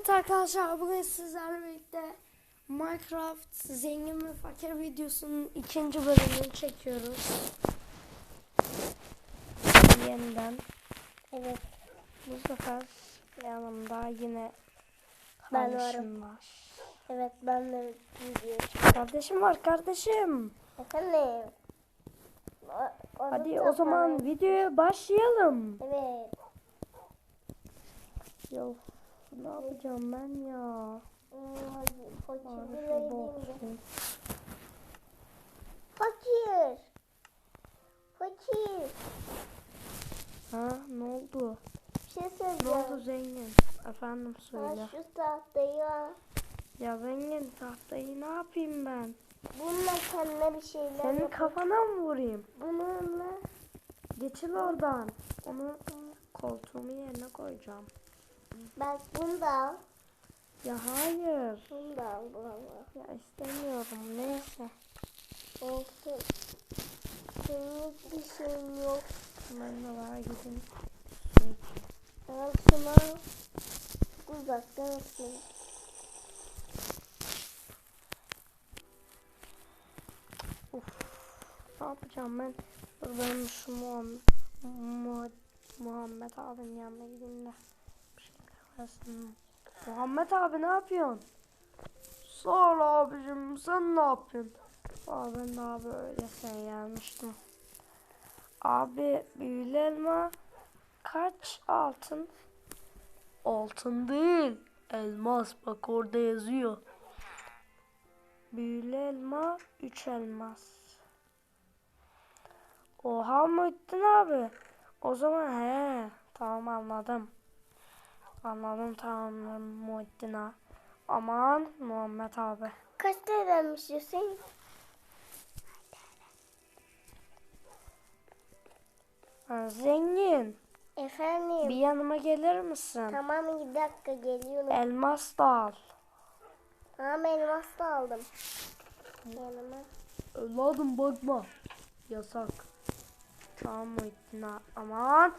Evet arkadaşlar bugün sizlerle birlikte Minecraft zengin ve fakir videosunun ikinci bölümünü çekiyoruz. Yeniden. Evet. Bu sefer yanımda yine Ben kardeşim var. Evet ben de video Kardeşim var kardeşim. Efendim. O- Hadi o zaman videoya başlayalım. Evet. Ya ne yapacağım ben ya? Hmm, Hadi fakir Bari buraya şu gideyim de. olsun. Fakir. Fakir. Ha ne oldu? Bir şey Ne söyleyeceğim. oldu zengin? Efendim Ha, söyle. şu tahtayı al. Ya zengin tahtayı ne yapayım ben? Bununla kendine bir şeyler Senin yap. kafana mı vurayım? Bununla Geçil oradan. Onu koltuğumun yerine koyacağım. Bak bunu da al. Ya hayır. Bunu da al. Bunu al. Ya istemiyorum. Neyse. Olsun. Senin hiçbir şeyin yok. Ben de var gidin. Al şunu al. Uzaktan atayım. Uf. Ne yapacağım ben? Dur ben şu Muhammed, Muhammed abinin yanına gideyim de. Şey. Muhammed abi ne yapıyorsun? Sağ abicim. Sen ne yapıyorsun? Aa, ben de abi öyle sen gelmiştim. Abi büyülü elma kaç altın? Altın değil. Elmas bak orada yazıyor. Büyülü elma 3 elmas. Oha Muhittin abi. O zaman he tamam anladım. Anladım tamam Muhittin abi. Aman Muhammed abi. Kaç TL'ymiş Hüseyin? Ha, zengin. Efendim. Bir yanıma gelir misin? Tamam bir dakika geliyorum. Elmas da al. Tamam elmas da aldım. Yanıma. Evladım bakma. Yasak. Tamam Muhittin abi. Aman.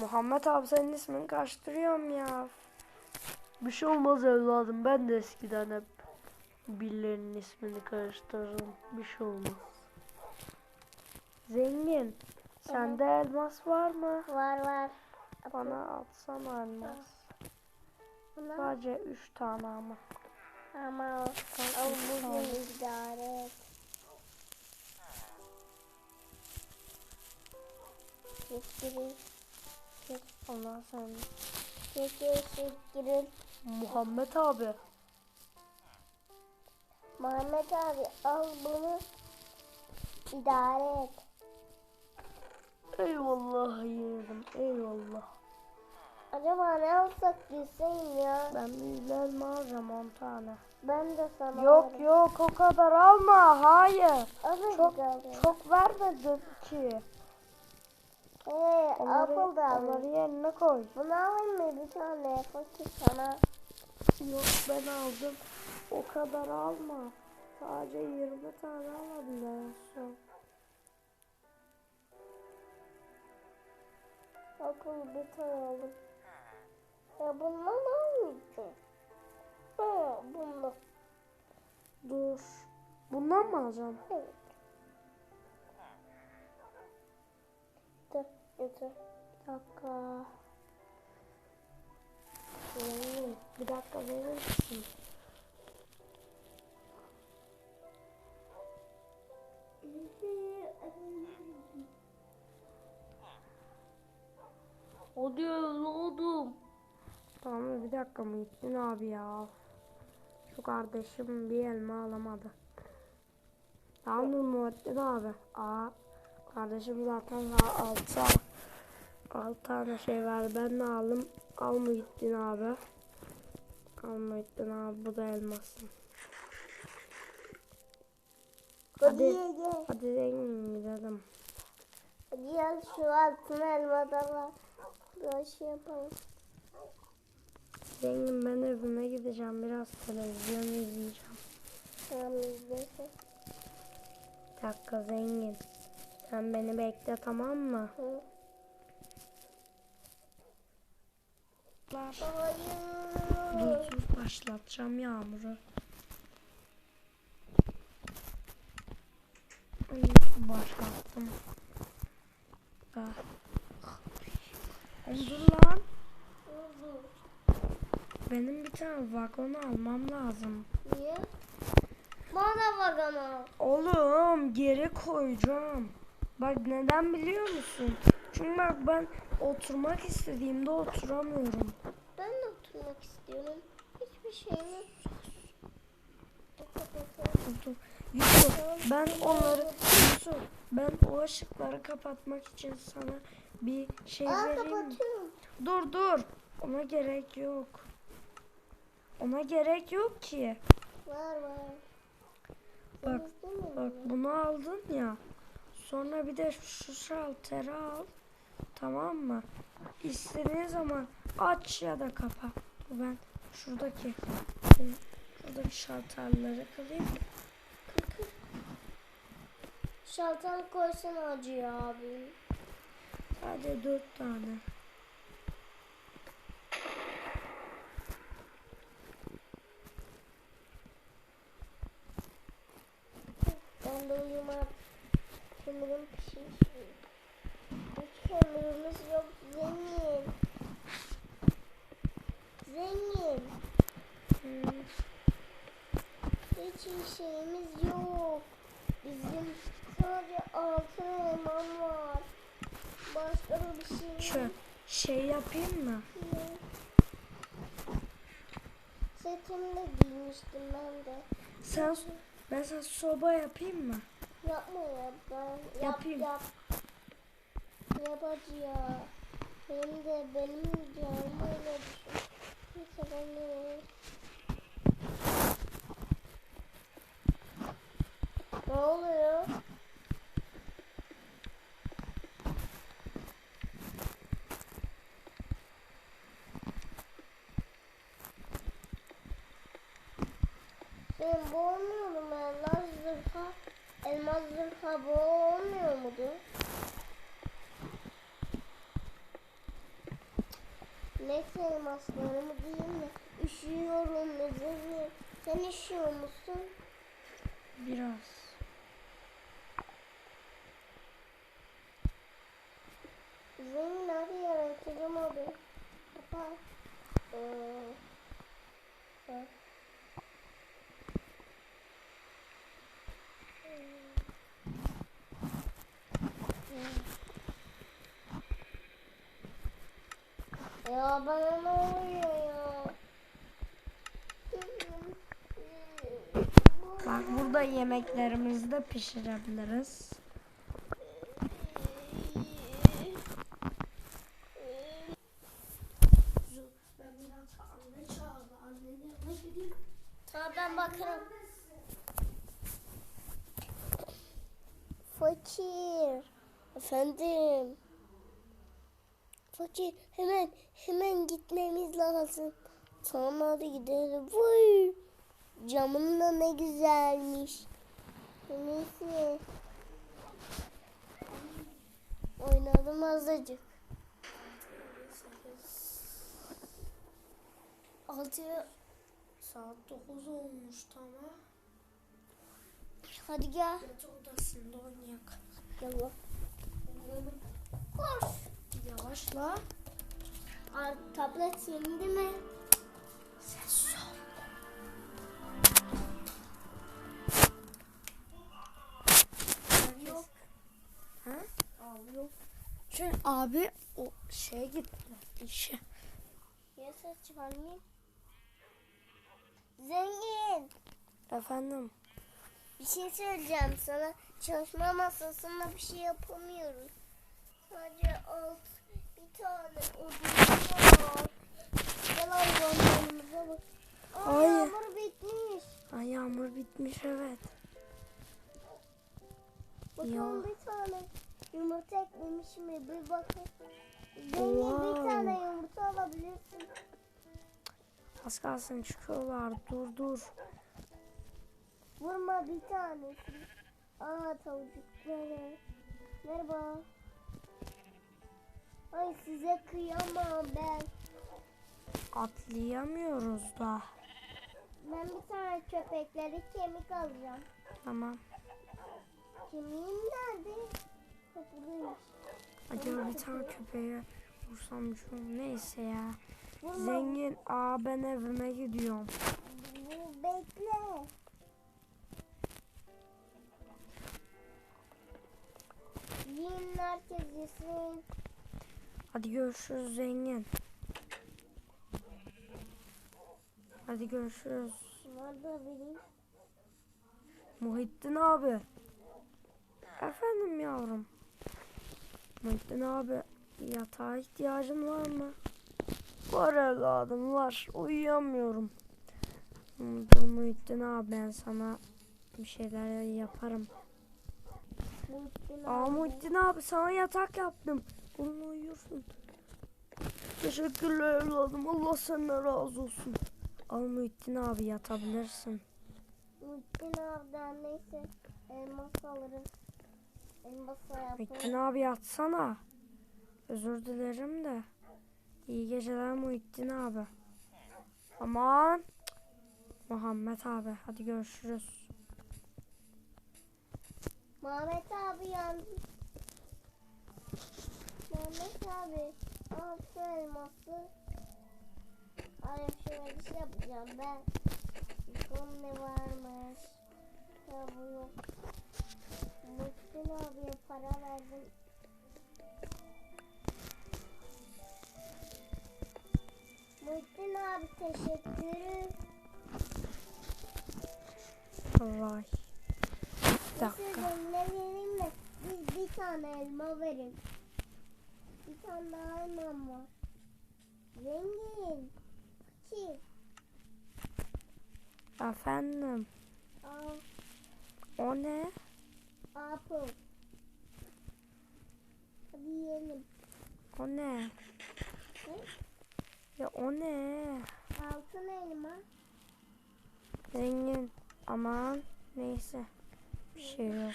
Muhammed abi senin ismini karıştırıyorum ya. Bir şey olmaz evladım. Ben de eskiden hep birilerinin ismini karıştırırım. Bir şey olmaz. Zengin. Sende elmas var mı? Var var. Bana atsana elmas. Buna. Sadece 3 tane ama. Ama o. Üç bugün idare et. Şekerin. Ondan sonra Şeker şekerin. Muhammed abi. Muhammed abi al bunu. İdare et. Eyvallah yeğenim. Eyvallah. Acaba ne alsak Hüseyin ya? Ben bir elma alacağım 10 tane. Ben de sana Yok alırım. yok o kadar alma. Hayır. Azıcık Çok alayım. çok vermedim ki. Ee, Onları, apple da onları yerine koy. Bunu alayım mı bir tane? Fakir sana. Yok ben aldım. O kadar alma. Sadece 20 tane alabiliyorsun. Apple bir tane aldım. Ya bundan almayacağım. Ha, bundan. Dur. Bundan mı alacağım? Evet. Götür. Bir dakika. Zengin, Bir dakika verir misin? Hadi oğlum. Tamam bir dakika Muhittin abi ya. Şu kardeşim bir elma alamadı. Tamam mı Muhittin abi? Aa, kardeşim zaten daha altı, altı tane şey var. Ben de aldım. Al Muhittin abi. Al Muhittin abi bu da elmasın. Hadi Hadi. Hadi zengin gidelim. Hadi gel şu altın elmada var. Bir şey yapalım. Zengin ben evime gideceğim. Biraz televizyon izleyeceğim. Tamam izlesin. Bir dakika zengin. Sen beni bekle tamam mı? Hı. Çocuklar. Hayır. Dur başlatacağım Yağmur'u. Ay, Başlattım. Ah. Dur lan. Benim bir tane vagon almam lazım. Niye? Bana bak ama. Oğlum geri koyacağım. Bak neden biliyor musun? Çünkü bak ben oturmak istediğimde oturamıyorum. Oturmak istiyorum. Hiçbir şeyim yok. Dur. Yusuf ben onları Yusuf ben o ışıkları kapatmak için sana bir şey Aa vereyim mi? Dur dur. Ona gerek yok. Ona gerek yok ki. Var var. Bak, Bak bunu aldın ya. Sonra bir de şu şalteri al. Tamam mı? İstediğin zaman aç ya da kapa. Ben şuradaki şuradaki şalterleri kılayım. Şalter koysan acıyor abi. Sadece dört tane. Ben de uyumak. Kömürüm pişmiş. Hiç kömürümüz yok. Zengin. Zengin. Hmm, Hiç şeyimiz yok. Bizim sadece altın elmam var. Başka bir şey Şu şey yapayım mı? Setimi de giymiştim ben de. Sen ben sana soba yapayım mı? Yapma ya ben. Yap, Yapayım. Yap. Yap acı ya. Benim de benim canım öyle düşün. Ben Ne oluyor? Benim bu olmuyor mu? Elmas zırha, elmas zırha bu olmuyor Neyse elmaslarımı giyeyim de üşüyorum Zengin. Sen üşüyor musun? Biraz. Zengin hadi yaratacağım abi. Kapat. Ee, bak. Ya bana ne oluyor ya? Bak burada yemeklerimizi de pişirebiliriz. Tamam ben bakarım. Fakir. Efendim. Fakir hemen lazım. Tamam hadi gidelim. Vay. Camın da ne güzelmiş. Neyse. Oynadım azıcık. Altı saat 9 olmuş tamam. Hadi gel. Yatak odasında oynayak. Bak. Koş. Yavaşla. Tablet yendi mi? Ses ol. Yok. Ha? Abi yok. Çünkü abi o şeye gitti işe. Ya ses çıkarmayayım. Zengin. Efendim. Bir şey söyleyeceğim sana. Çalışma masasında bir şey yapamıyoruz. Sadece alt tane odun var. Gel hayvanlarımıza bak. Aa, Ay. yağmur bitmiş. Ay yağmur bitmiş evet. Bakalım bir tane yumurta eklemiş mi? Bir bakın. Zengin Wow. bir tane yumurta alabilirsin. Az kalsın çıkıyorlar. Dur dur. Vurma bir tanesi. Aa tavukları. Merhaba. Ay size kıyamam ben. atlayamıyoruz da. Ben bir tane köpekleri kemik alacağım. Tamam. Kemiğim nerede? Buradaymış. Acaba bir tane köpeğe vursam şu neyse ya. Vurma. Zengin aa ben evime gidiyorum. Bu bekle. Yiyin herkes yesin. Hadi görüşürüz zengin. Hadi görüşürüz. Nerede benim? Muhittin abi. Efendim yavrum. Muhittin abi yatağa ihtiyacın var mı? Var evladım var. Uyuyamıyorum. Dur Muhittin abi ben sana bir şeyler yaparım. Muhittin Aa abi. Muhittin abi sana yatak yaptım. Bununla uyursun. Teşekkürler evladım. Allah senden razı olsun. Al Muhittin abi yatabilirsin. Muhittin abiden neyse elmas alırım. Elmas Muhittin yaparım. abi yatsana. Özür dilerim de. İyi geceler Muhittin abi. Aman. Muhammed abi hadi görüşürüz. Mehmet abi yandı. Mehmet abi al şu elması. Ay şöyle bir şey yapacağım ben. Bakalım ne varmış. Ya bu yok. Muhittin abiye para verdim. Muhittin abi teşekkürü. Vay. Bir dakika. Biz bir tane elma verin. Bir tane daha elmam var. Zengin. Ki. Efendim. Al. O ne? Apple. Hadi yiyelim. O ne? Ne? Ya o ne? Altın elma. Zengin. Aman. Neyse. Bir şey yok.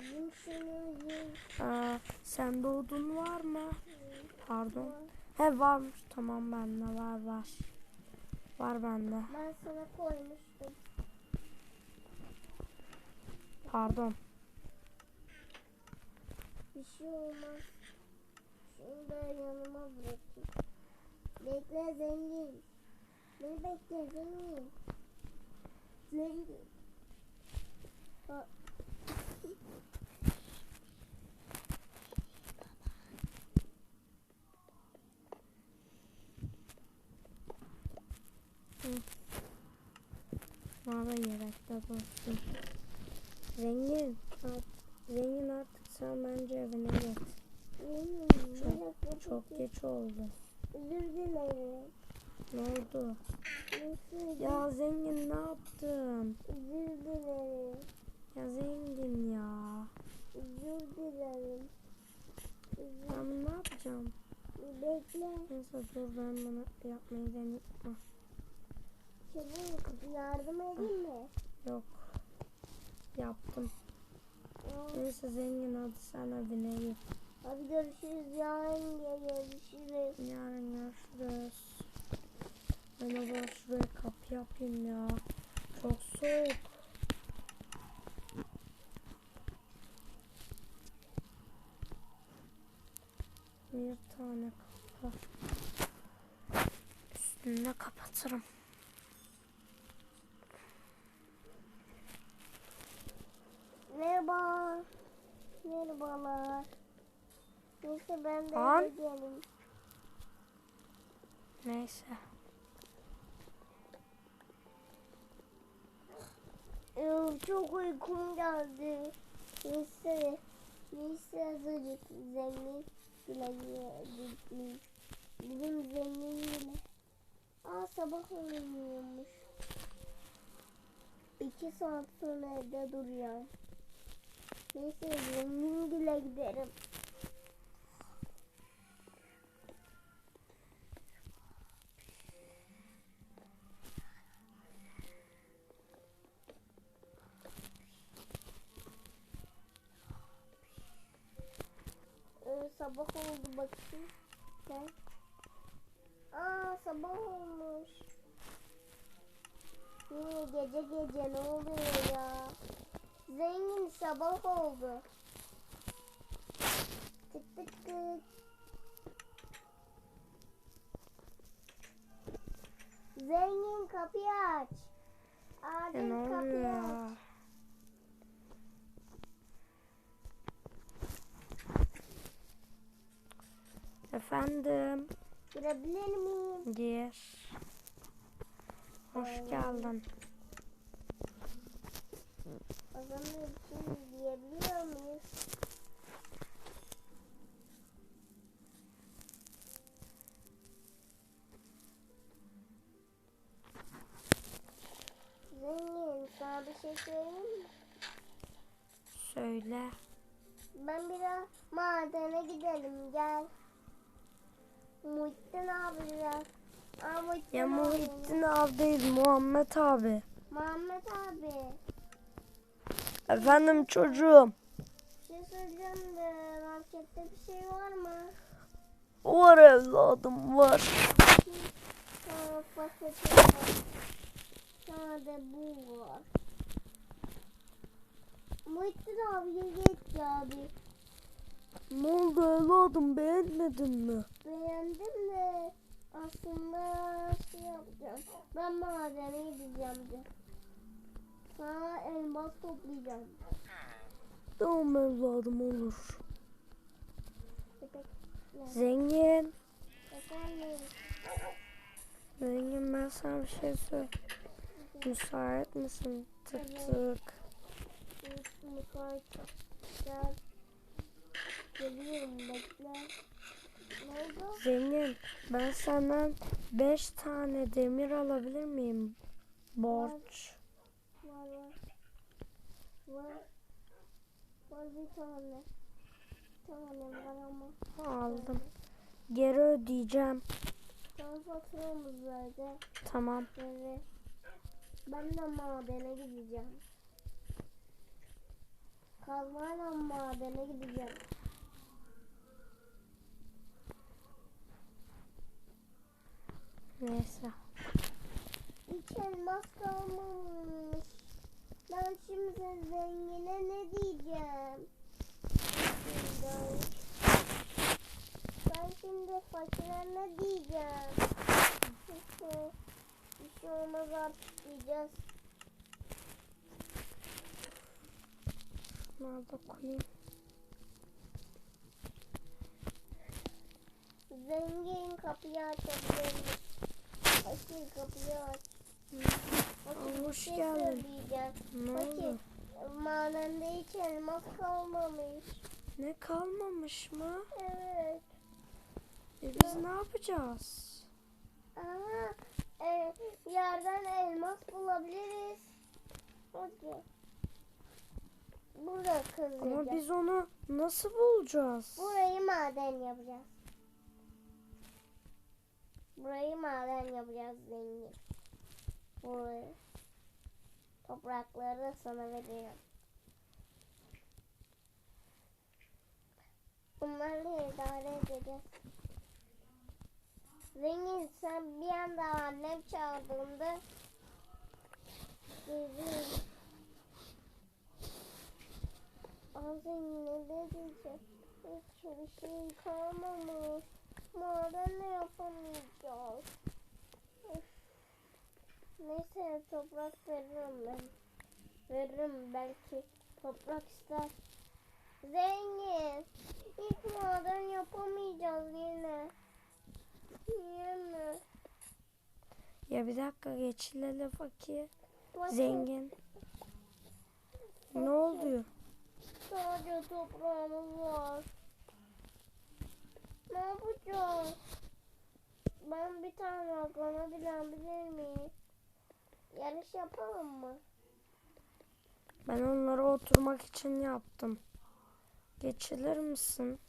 Bizim şunu sende odun var mı? Pardon. He varmış. Tamam bende var var. Var bende. Ben sana koymuştum. Pardon. Bir şey olmaz. Şunu da yanıma bırakayım. Bekle zengin. Beni bekle zengin. Zengin. Bana yemekte dursun. Zengin. art- Zengin artık sen bence evine git. Çok- Çok, geç oldu. Özür dilerim. Ne oldu? Ya zengin ne yaptın? Özür dilerim. Ya zengin ya. Özür dilerim. Ben ne yapacağım? Bekle. Neyse dur ben bunu yapmayı deneyim. Yardım edeyim mi? yok. Yaptım. Aa, Neyse zengin hadi sen evine git. Hadi görüşürüz yarın görüşürüz. Yarın görüşürüz. Ben o zaman şuraya kapı yapayım ya. Çok soğuk. Bir tane kapı. Üstünde kapatırım. Merhaba. Merhabalar. Neyse ben de eve geleyim. Neyse. Ee, Çok uykum geldi. Neyse. Neyse azıcık zengin bile. Bizim zengin bile. Aa sabah uyumuyormuş. İki saat sonra evde duruyor. Neyse zengin bile giderim. Ee, sabah oldu bakayım. Gel. Aa sabah olmuş. Yine gece gece ne oluyor ya? Zengin sabah oldu. Tık tık tık. Zengin kapıyı aç. Ya Adil E, ne kapıyı aç. ya? Efendim, Girebilir miyim? gir. Hoş geldin. Bir şey diyebiliyor muyuz? Zengin sana bir şey söyleyeyim mi? Söyle. Ben biraz madene gidelim gel. Muhittin abi biraz. Aa, Muhittin Ya abi. Muhittin abi değil, Muhammed abi. Muhammed abi. Efendim çocuğum. Bir şey söyleyeceğim de markette bir şey var mı? Var evladım, var. Sade bu var. Muhittin abiye geç abi. Ne oldu evladım, beğenmedin mi? Beğendim de aslında şey yapacağım. Ben madene gideceğim de. Sana elmas toplayacağım. Tamam evladım, olur. Zengin. Efendim. Zengin ben sana bir şey söyle. Müsait misin? Tık tık. Müsait. Gel. Geliyorum bekle. Ne oldu? Zengin ben senden 5 tane demir alabilir miyim? Borç. Aldım. Geri ödeyeceğim. Sana faturamız verdi. Tamam. Evet. Ben de madene gideceğim. Kazmayla madene gideceğim. Neyse. Hiç elmas kalmamış. Ben şimdi zengine ne diyeceğim? Ben şimdi fakire ne diyeceğim? Bir şey olmaz artık diyeceğiz. Da koyayım. Zengin kapıyı açabilir? Fakir kapıyı aç. Fakir Hoş şey geldin. Ne madende hiç elmas kalmamış. Ne kalmamış mı? Evet. E biz ne yapacağız? Aha, e, yerden elmas bulabiliriz. Hadi. Burada Ama kızacağız. biz onu nasıl bulacağız? Burayı maden yapacağız. Burayı maden yapacağız zengin. Burayı. Toprakları sana veriyorum. Bunları idare edeceğiz. Zengin sen bir anda annem çağırdığında. Aa zengin ne diyeceğim? Hiçbir şey kalmamış. Maden ne yapamayacağız? Toprak veririm ben. Veririm belki toprak ister. Zengin. Hiç maden yapamayacağız yine. Mi? Ya bir dakika geçilelim fakir. Bakın, Zengin. Ne oluyor? Sadece toprağımız var. Ne yapacağız? Ben bir tane aklına bilebilir miyim? Yarış yapalım mı? Ben onları oturmak için yaptım. Geçilir misin?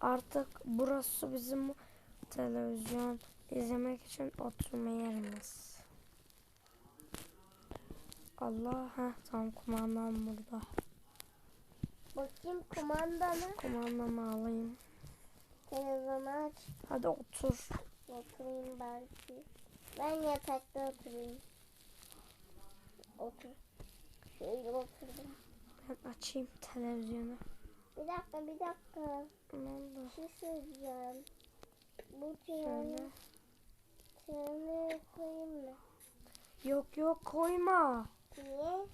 Artık burası bizim televizyon izlemek için oturma yerimiz. Allah ha tam kumandam burada. Bakayım kumandanı. Kumandamı alayım. Televizyonu aç. Hadi otur. Oturayım belki. Ben yatakta oturayım. Otur. Şöyle oturdum. Ben açayım televizyonu. Bir dakika bir dakika. Ne oldu? Bir şey söyleyeceğim. Bu treni, treni koyayım mı? Yok yok koyma. Niye?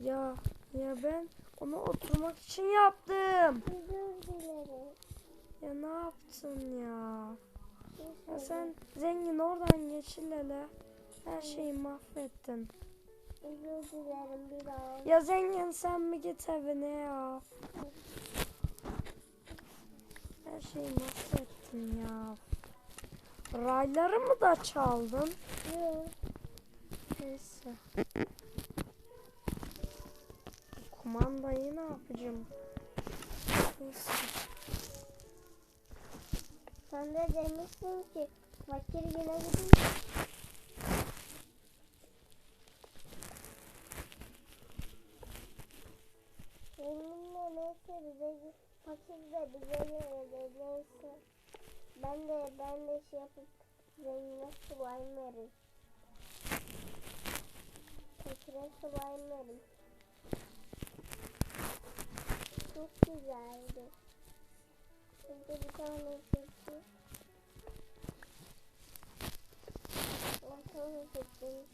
Ya ya ben onu oturmak için yaptım. Özür dilerim. Ya ne yaptın ya? Ya sen zengin oradan geçil hele. Her şeyi mahvettin. Özür dilerim bir daha. Ya zengin sen mi git evine ya? Her şeyi mahvettin ya. Rayları mı da çaldın? Yok. Neyse. Kumandayı ne yapacağım? Neyse. Sen de demişsin ki fakir güne gidin. Benimle neyse bize fakir de bize neyse. Ben de ben de şey yapıp zengine sulayım verim. Fakire sulayım verim. Çok güzeldi. Burada bir tane çekti. Ortalığı çekti.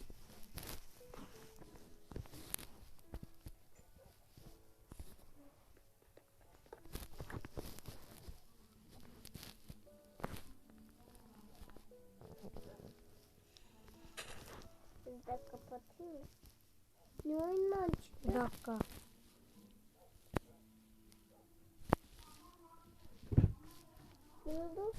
Bir de kapatayım? Ne oyundan çıktı? Bir dakika. Bilmiyorum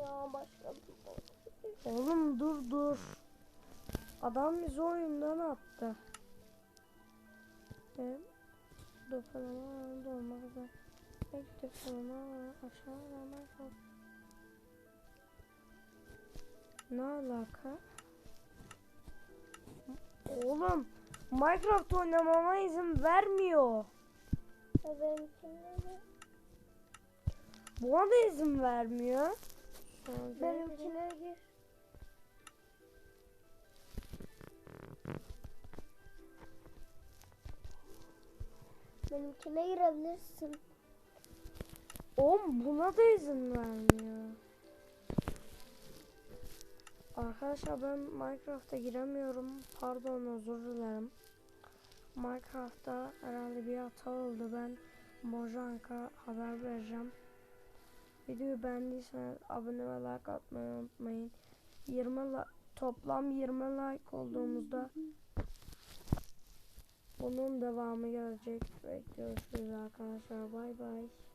ya şey. Oğlum dur dur. Adam bizi oyundan attı. Benim dopalama dolmak üzere. Pek dopalama aşağıda yok. Ne alaka? Oğlum Minecraft oynamama izin vermiyor. Ve benimkinde de Buna da izin vermiyor. Benimkine gir. Benimkine girebilirsin. Oğlum buna da izin vermiyor. Arkadaşlar ben Minecraft'a giremiyorum. Pardon özür dilerim. Minecraft'ta herhalde bir hata oldu. Ben Mojank'a haber vereceğim. Videoyu beğendiyseniz abone ve like atmayı unutmayın. 20 li- toplam 20 like olduğumuzda bunun devamı gelecek. Ve görüşürüz arkadaşlar. Bay bay.